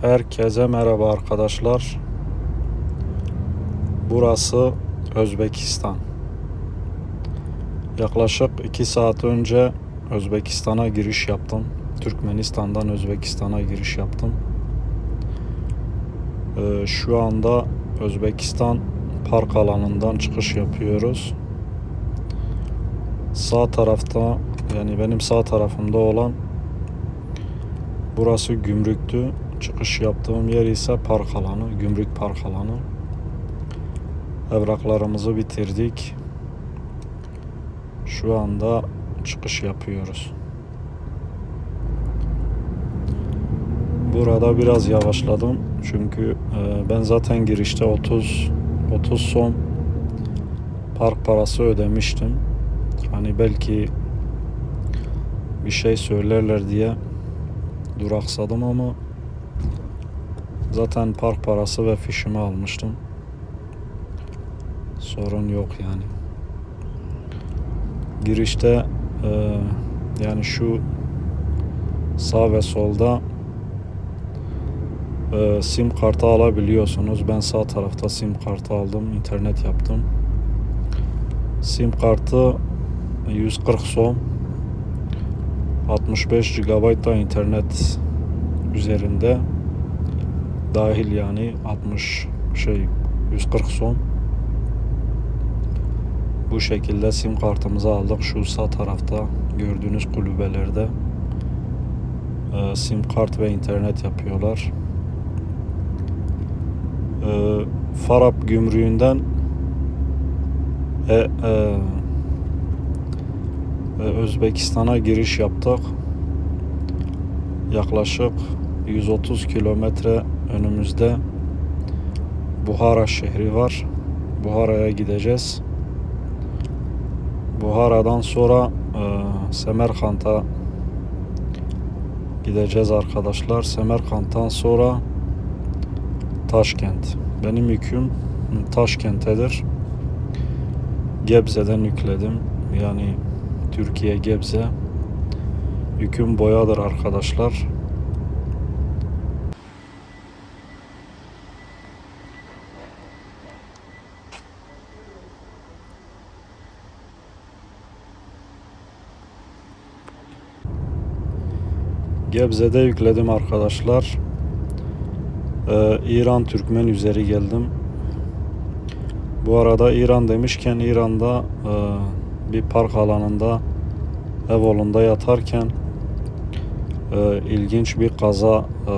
Herkese merhaba arkadaşlar. Burası Özbekistan. Yaklaşık 2 saat önce Özbekistan'a giriş yaptım. Türkmenistan'dan Özbekistan'a giriş yaptım. Ee, şu anda Özbekistan park alanından çıkış yapıyoruz. Sağ tarafta yani benim sağ tarafımda olan Burası gümrüktü. Çıkış yaptığım yer ise park alanı, gümrük park alanı. Evraklarımızı bitirdik. Şu anda çıkış yapıyoruz. Burada biraz yavaşladım çünkü e, ben zaten girişte 30 30 son park parası ödemiştim. Hani belki bir şey söylerler diye duraksadım ama zaten park parası ve fişimi almıştım. Sorun yok yani. Girişte e, yani şu sağ ve solda e, sim kartı alabiliyorsunuz. Ben sağ tarafta sim kartı aldım. internet yaptım. Sim kartı 140 som 65 GB da internet üzerinde dahil yani 60 şey 140 son. Bu şekilde sim kartımızı aldık. Şu sağ tarafta gördüğünüz kulübelerde e, sim kart ve internet yapıyorlar. E, Farap gümrüğünden e, e, ve Özbekistan'a giriş yaptık. Yaklaşık 130 kilometre önümüzde Buhara şehri var. Buhara'ya gideceğiz. Buhara'dan sonra e, Semerkant'a gideceğiz arkadaşlar. Semerkant'tan sonra Taşkent. Benim yüküm Taşkent'tedir. Gebze'den yükledim. Yani Türkiye Gebze. Yüküm boyadır arkadaşlar. Gebze'de yükledim arkadaşlar. Ee, İran Türkmen üzeri geldim. Bu arada İran demişken İran'da e, bir park alanında Evolun'da yatarken e, ilginç bir kaza e,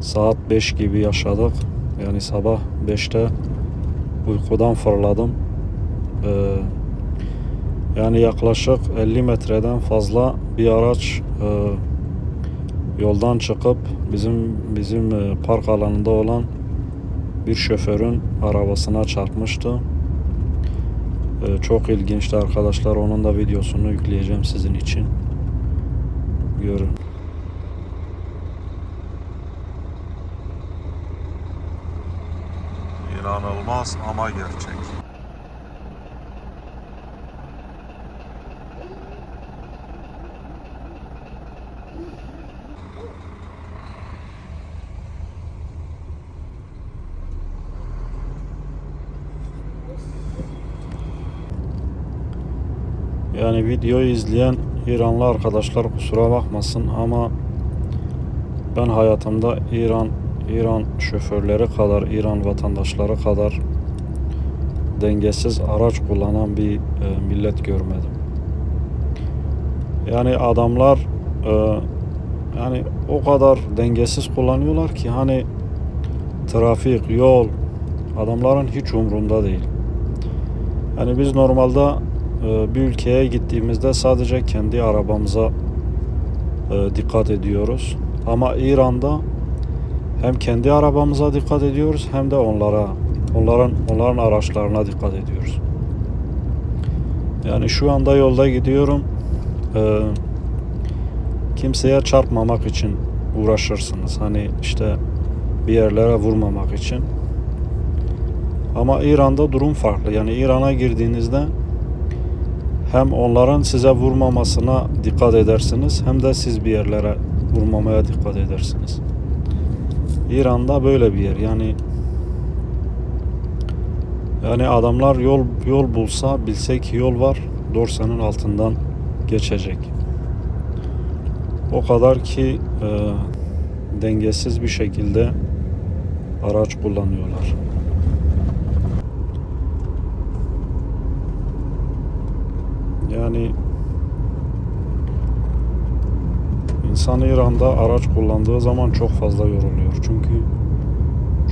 saat 5 gibi yaşadık. Yani sabah 5'te uykudan fırladım. E, yani yaklaşık 50 metreden fazla bir araç e, yoldan çıkıp bizim bizim e, park alanında olan bir şoförün arabasına çarpmıştı. Ee, çok ilginçti arkadaşlar. Onun da videosunu yükleyeceğim sizin için. Görün. İnanılmaz ama gerçek. Videoyu izleyen İranlı arkadaşlar kusura bakmasın ama ben hayatımda İran İran şoförleri kadar, İran vatandaşları kadar dengesiz araç kullanan bir e, millet görmedim. Yani adamlar e, yani o kadar dengesiz kullanıyorlar ki hani trafik, yol adamların hiç umrunda değil. Yani biz normalde bir ülkeye gittiğimizde sadece kendi arabamıza e, dikkat ediyoruz. Ama İran'da hem kendi arabamıza dikkat ediyoruz hem de onlara onların onların araçlarına dikkat ediyoruz. Yani şu anda yolda gidiyorum. E, kimseye çarpmamak için uğraşırsınız. Hani işte bir yerlere vurmamak için. Ama İran'da durum farklı. Yani İran'a girdiğinizde hem onların size vurmamasına dikkat edersiniz hem de siz bir yerlere vurmamaya dikkat edersiniz. İran'da böyle bir yer. Yani yani adamlar yol yol bulsa bilse ki yol var dorsanın altından geçecek. O kadar ki e, dengesiz bir şekilde araç kullanıyorlar. Yani insan İran'da araç kullandığı zaman çok fazla yoruluyor. Çünkü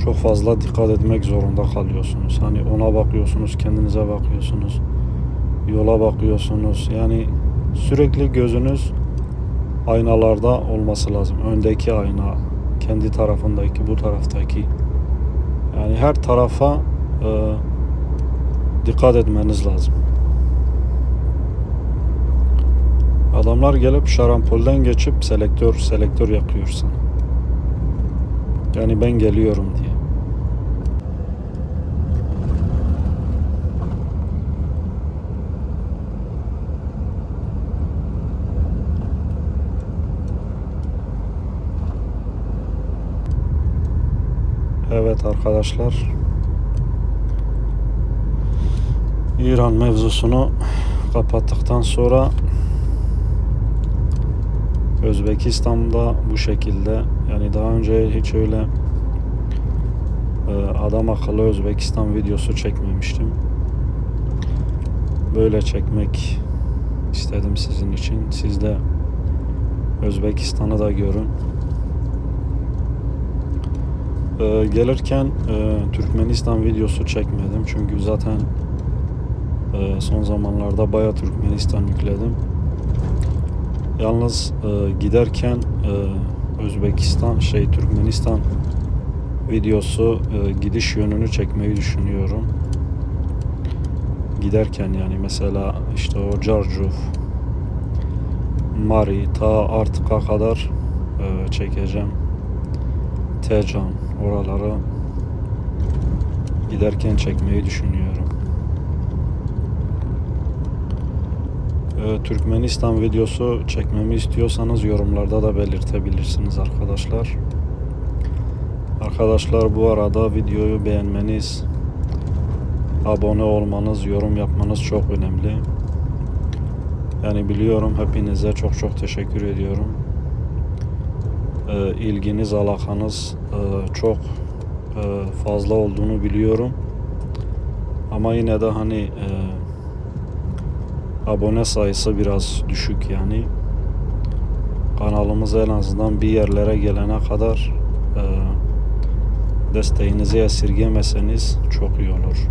çok fazla dikkat etmek zorunda kalıyorsunuz. Hani ona bakıyorsunuz, kendinize bakıyorsunuz. Yola bakıyorsunuz. Yani sürekli gözünüz aynalarda olması lazım. Öndeki ayna, kendi tarafındaki, bu taraftaki. Yani her tarafa e, dikkat etmeniz lazım. Adamlar gelip şarampolden geçip selektör selektör yakıyor sana. Yani ben geliyorum diye. Evet arkadaşlar. İran mevzusunu kapattıktan sonra Özbekistan'da bu şekilde yani daha önce hiç öyle e, adam akıllı Özbekistan videosu çekmemiştim. Böyle çekmek istedim sizin için. Siz de Özbekistan'ı da görün. E, gelirken e, Türkmenistan videosu çekmedim çünkü zaten e, son zamanlarda baya Türkmenistan yükledim. Yalnız e, giderken e, Özbekistan şey Türkmenistan videosu e, gidiş yönünü çekmeyi düşünüyorum. Giderken yani mesela işte o Carcuf, Mari ta Artık'a kadar e, çekeceğim. Tecan oraları giderken çekmeyi düşünüyorum. Ee, Türkmenistan videosu çekmemi istiyorsanız yorumlarda da belirtebilirsiniz arkadaşlar. Arkadaşlar bu arada videoyu beğenmeniz, abone olmanız, yorum yapmanız çok önemli. Yani biliyorum hepinize çok çok teşekkür ediyorum. Ee, ilginiz, alakanız e, çok e, fazla olduğunu biliyorum. Ama yine de hani e, abone sayısı biraz düşük yani. Kanalımız en azından bir yerlere gelene kadar e, desteğinizi esirgemeseniz çok iyi olur.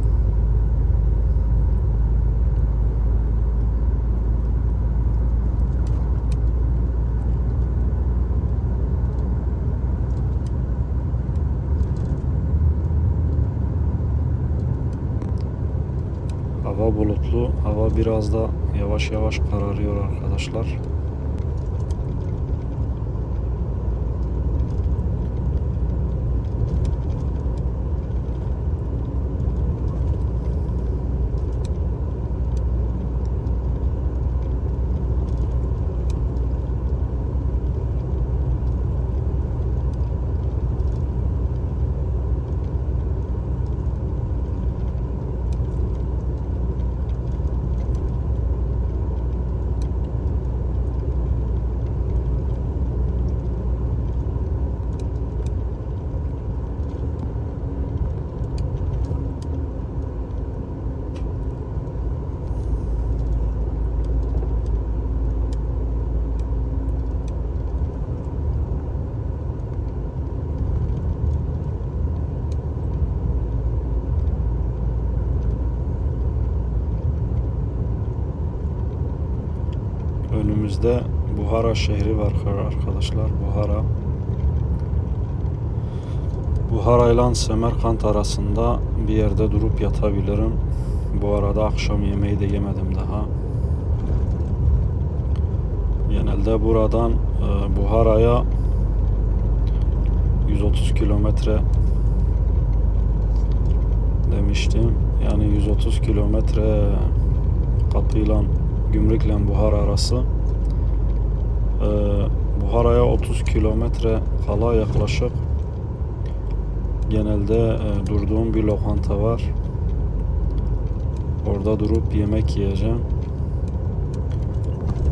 Hava bulutlu. Hava biraz da yavaş yavaş kararıyor arkadaşlar. Önümüzde Buhara şehri var arkadaşlar. Buhara. Buhara ile Semerkant arasında bir yerde durup yatabilirim. Bu arada akşam yemeği de yemedim daha. Genelde buradan e, Buhara'ya 130 kilometre demiştim. Yani 130 kilometre katıyla Gümrükle Buhara arası. Ee, Buhara'ya 30 kilometre kala yaklaşık genelde e, durduğum bir lokanta var. Orada durup yemek yiyeceğim.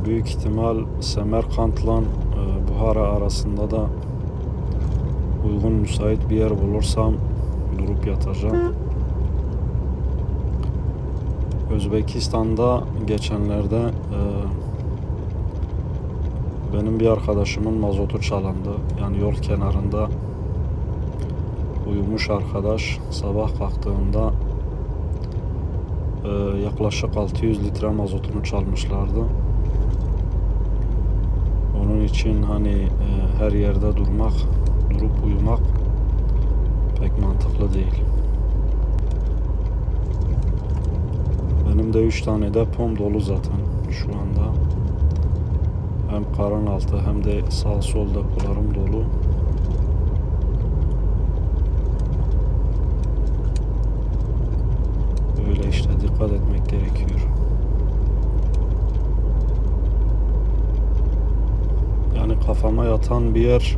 Büyük ihtimal Semerkant'la e, Buhara arasında da uygun müsait bir yer bulursam durup yatacağım. Özbekistan'da geçenlerde e, benim bir arkadaşımın mazotu çalındı. Yani yol kenarında uyumuş arkadaş sabah kalktığında e, yaklaşık 600 litre mazotunu çalmışlardı. Onun için hani e, her yerde durmak, durup uyumak pek mantıklı değil. Benim de 3 tane depom dolu zaten şu anda. Hem karın altı hem de sağ sol depolarım dolu. Böyle işte dikkat etmek gerekiyor. Yani kafama yatan bir yer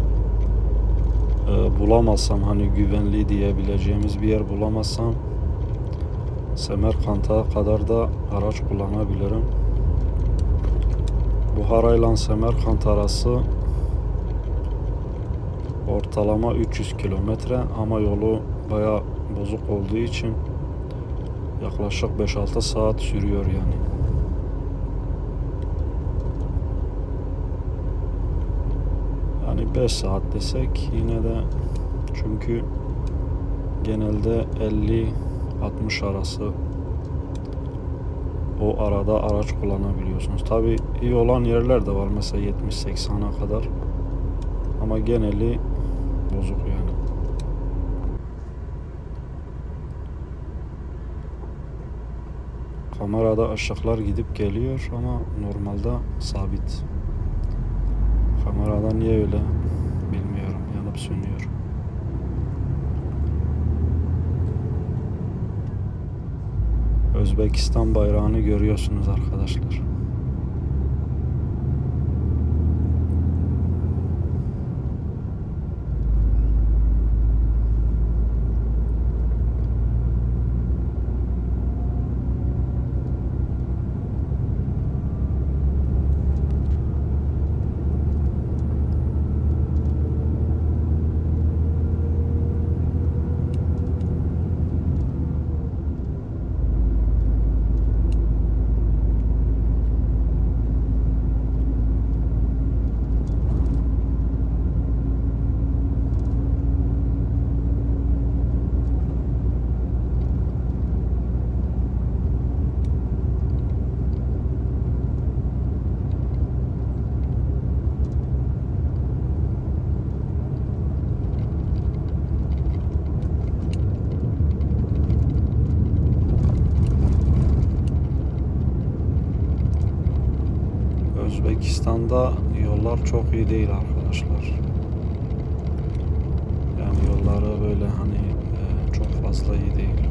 e, bulamazsam hani güvenli diyebileceğimiz bir yer bulamazsam Semerkant'a kadar da araç kullanabilirim. Buhara ile Semerkant arası ortalama 300 kilometre ama yolu baya bozuk olduğu için yaklaşık 5-6 saat sürüyor yani. Yani 5 saat desek yine de çünkü genelde 50-60 arası o arada araç kullanabiliyorsunuz. Tabi iyi olan yerler de var mesela 70-80'a kadar ama geneli bozuk yani. Kamerada ışıklar gidip geliyor ama normalde sabit. Kamerada niye öyle bilmiyorum yanıp sönüyor. Özbekistan bayrağını görüyorsunuz arkadaşlar. Özbekistan'da yollar çok iyi değil arkadaşlar. Yani yolları böyle hani e, çok fazla iyi değil.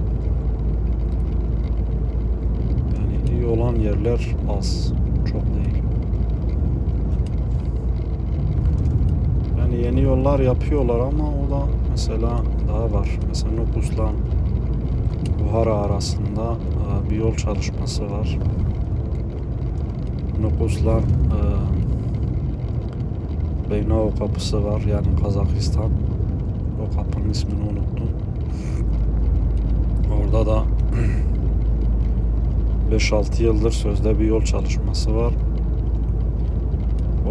Yani iyi olan yerler az, çok değil. Yani yeni yollar yapıyorlar ama o da mesela daha var. Mesela Nukus'la Buhara arasında e, bir yol çalışması var. Nukus'la e, Beynao kapısı var yani Kazakistan. O kapının ismini unuttum. Orada da 5-6 yıldır sözde bir yol çalışması var.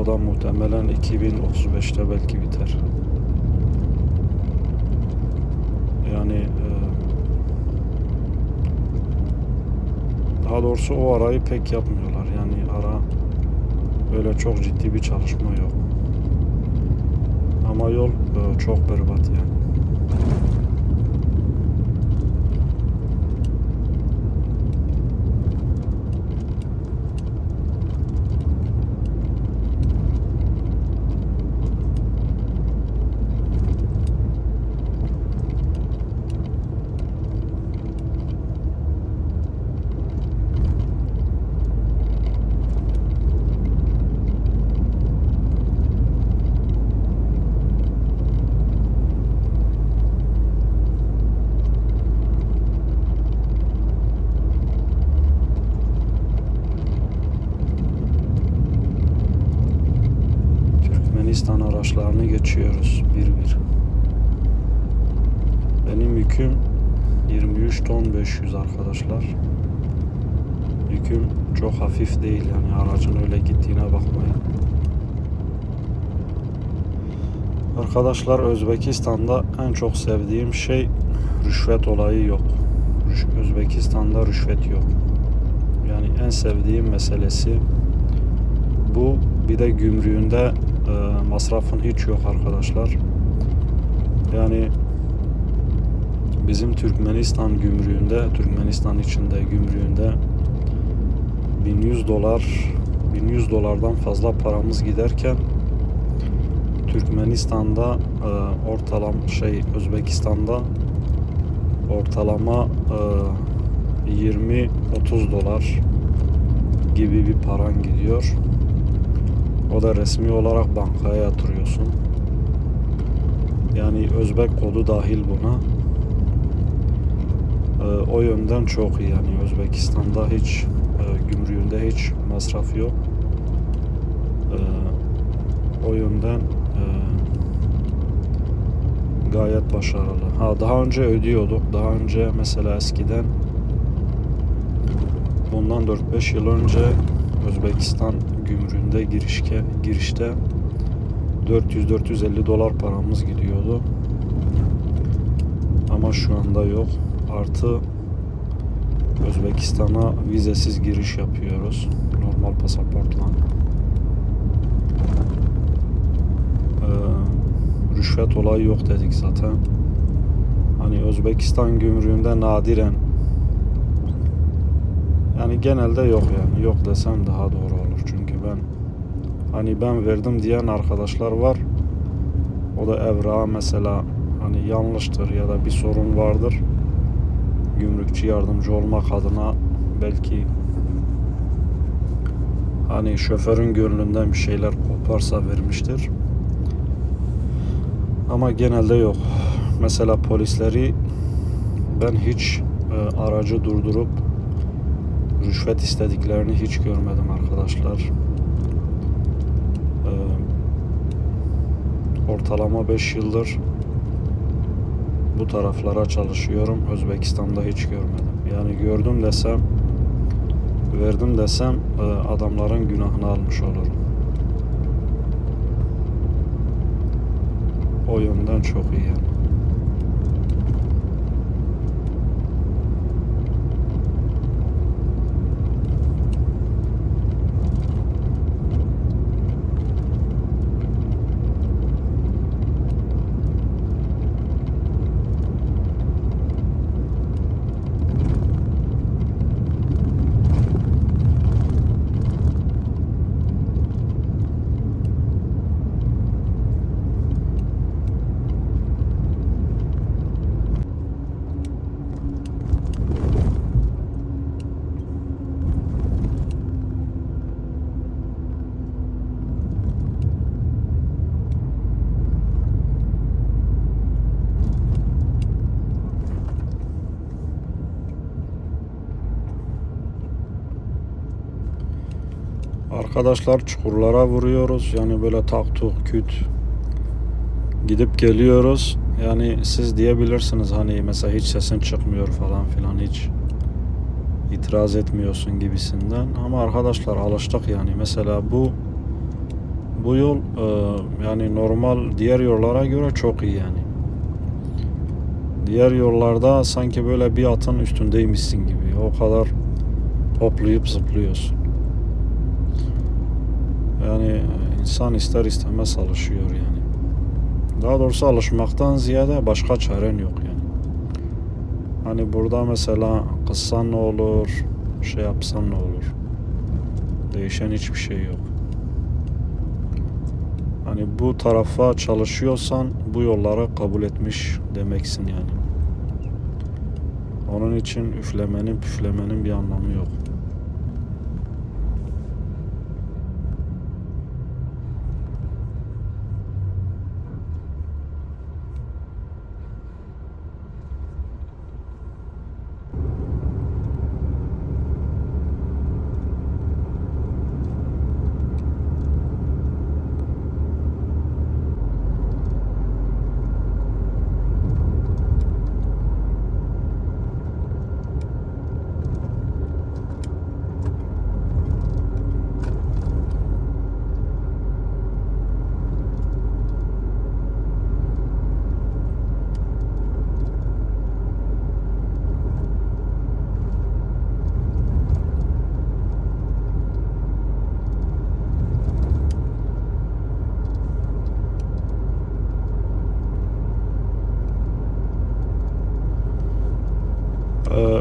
O da muhtemelen 2035'te belki biter. Yani e, daha doğrusu o arayı pek yapmıyorlar. Yani öyle çok ciddi bir çalışma yok. Ama yol e, çok berbat yani. Türkmenistan araçlarını geçiyoruz bir bir. Benim yüküm 23 ton 500 arkadaşlar. Yüküm çok hafif değil yani aracın öyle gittiğine bakmayın. Arkadaşlar Özbekistan'da en çok sevdiğim şey rüşvet olayı yok. Özbekistan'da rüşvet yok. Yani en sevdiğim meselesi bu. Bir de gümrüğünde e, masrafın hiç yok arkadaşlar. Yani bizim Türkmenistan gümrüğünde, Türkmenistan içinde gümrüğünde 1100 dolar 1100 dolardan fazla paramız giderken Türkmenistan'da e, ortalama şey Özbekistan'da ortalama e, 20-30 dolar gibi bir paran gidiyor. O da resmi olarak bankaya yatırıyorsun. Yani Özbek kodu dahil buna. E, o yönden çok iyi yani Özbekistan'da hiç e, gümrüğünde hiç masraf yok. E, o yönden e, gayet başarılı. Ha daha önce ödüyorduk. Daha önce mesela eskiden bundan 4-5 yıl önce Özbekistan gümrüğünde girişke girişte 400-450 dolar paramız gidiyordu. Ama şu anda yok. Artı Özbekistan'a vizesiz giriş yapıyoruz. Normal pasaportla. Ee, rüşvet olayı yok dedik zaten. Hani Özbekistan gümrüğünde nadiren yani genelde yok yani. Yok desem daha doğru olur. Çünkü ben hani ben verdim diyen arkadaşlar var. O da evrağı mesela hani yanlıştır ya da bir sorun vardır. Gümrükçü yardımcı olmak adına belki hani şoförün gönlünden bir şeyler koparsa vermiştir. Ama genelde yok. Mesela polisleri ben hiç e, aracı durdurup rüşvet istediklerini hiç görmedim arkadaşlar. Ee, ortalama 5 yıldır bu taraflara çalışıyorum. Özbekistan'da hiç görmedim. Yani gördüm desem, verdim desem e, adamların günahını almış olurum. O yönden çok iyi yani. Arkadaşlar çukurlara vuruyoruz. Yani böyle tak tuk küt gidip geliyoruz. Yani siz diyebilirsiniz hani mesela hiç sesin çıkmıyor falan filan hiç itiraz etmiyorsun gibisinden. Ama arkadaşlar alıştık yani. Mesela bu bu yol e, yani normal diğer yollara göre çok iyi yani. Diğer yollarda sanki böyle bir atın üstündeymişsin gibi. O kadar hoplayıp zıplıyorsun. Yani insan ister istemez alışıyor yani. Daha doğrusu alışmaktan ziyade başka çaren yok yani. Hani burada mesela kıssan ne olur, şey yapsan ne olur. Değişen hiçbir şey yok. Hani bu tarafa çalışıyorsan bu yollara kabul etmiş demeksin yani. Onun için üflemenin püflemenin bir anlamı yok.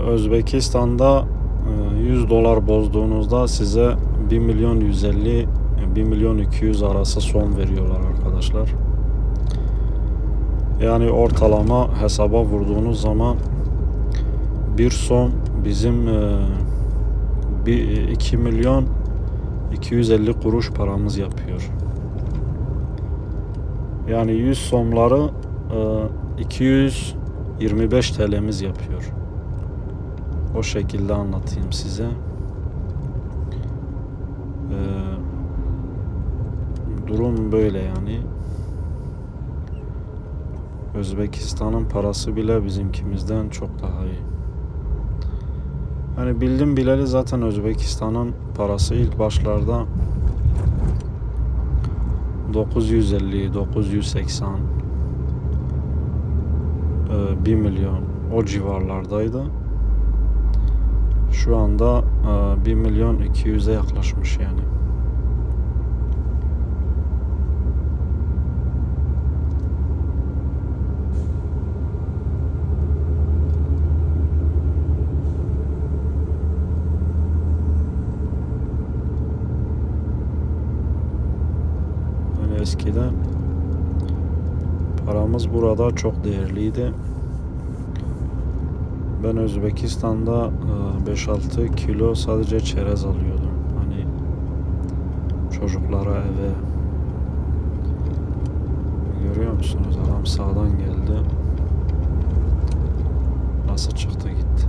Özbekistan'da e, 100 dolar bozduğunuzda size 1 milyon 150 1 milyon 200 arası son veriyorlar arkadaşlar. Yani ortalama hesaba vurduğunuz zaman bir son bizim e, bir 2 milyon 250 kuruş paramız yapıyor. Yani 100 somları e, 225 TL'miz yapıyor. O şekilde anlatayım size. Ee, durum böyle yani. Özbekistan'ın parası bile bizimkimizden çok daha iyi. Hani bildim bileli zaten Özbekistan'ın parası ilk başlarda 950, 980, e, 1 milyon o civarlardaydı. Şu anda e, 1 milyon 200'e yaklaşmış. Yani eskiden paramız burada çok değerliydi. Ben Özbekistan'da e, 5-6 kilo sadece çerez alıyordum. Hani çocuklara eve. Görüyor musunuz? Adam sağdan geldi. Nasıl çıktı gitti.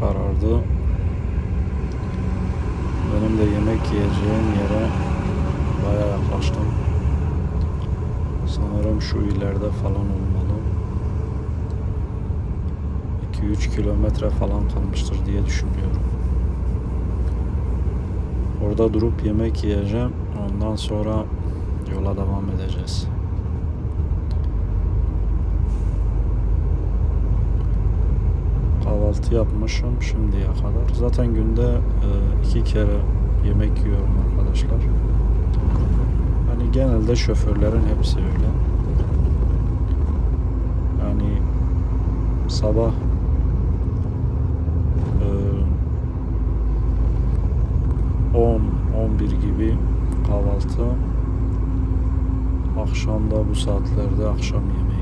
Karardı. Benim de yemek yiyeceğim yere baya yaklaştım. Sanırım şu ileride falan olmalı. 2-3 kilometre falan kalmıştır diye düşünüyorum. Orada durup yemek yiyeceğim. Ondan sonra yola devam edeceğiz. Kahvaltı yapmışım şimdiye kadar. Zaten günde e, iki kere yemek yiyorum arkadaşlar. Hani genelde şoförlerin hepsi öyle. Yani sabah e, 10 11 gibi kahvaltı akşamda bu saatlerde akşam yemeği.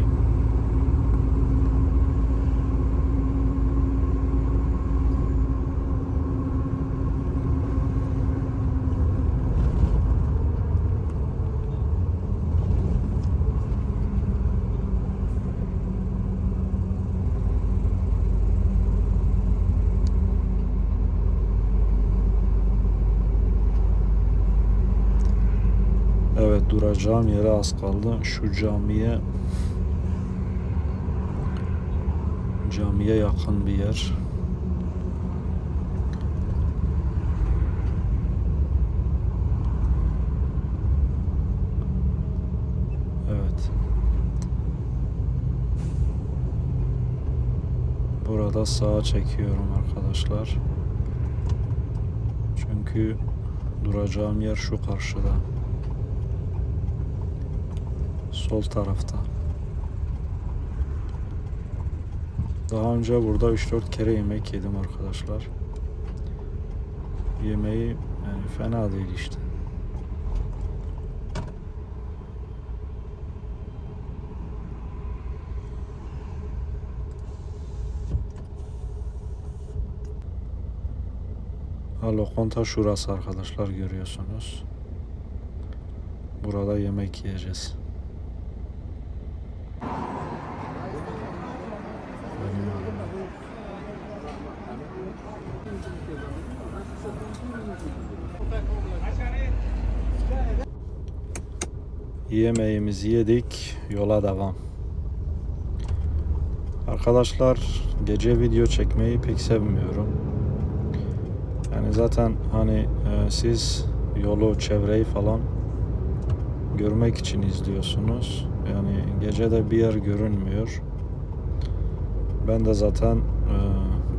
Evet duracağım yere az kaldı. Şu camiye camiye yakın bir yer. Evet. Burada sağa çekiyorum arkadaşlar. Çünkü duracağım yer şu karşıda. Sol tarafta. Daha önce burada 3-4 kere yemek yedim arkadaşlar. Yemeği yani fena değil işte. Ha, lokanta şurası arkadaşlar görüyorsunuz. Burada yemek yiyeceğiz. Benim adım. Yemeğimizi yedik, yola devam. Arkadaşlar gece video çekmeyi pek sevmiyorum. Yani zaten hani e, siz yolu, çevreyi falan görmek için izliyorsunuz. Yani gece de bir yer görünmüyor. Ben de zaten e,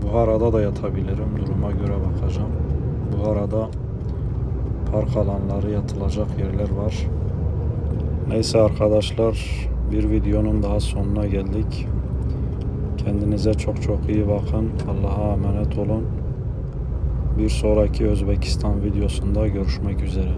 Buhara'da da yatabilirim. Duruma göre bakacağım. Buhara'da park alanları yatılacak yerler var. Neyse arkadaşlar bir videonun daha sonuna geldik. Kendinize çok çok iyi bakın. Allah'a emanet olun. Bir sonraki Özbekistan videosunda görüşmek üzere.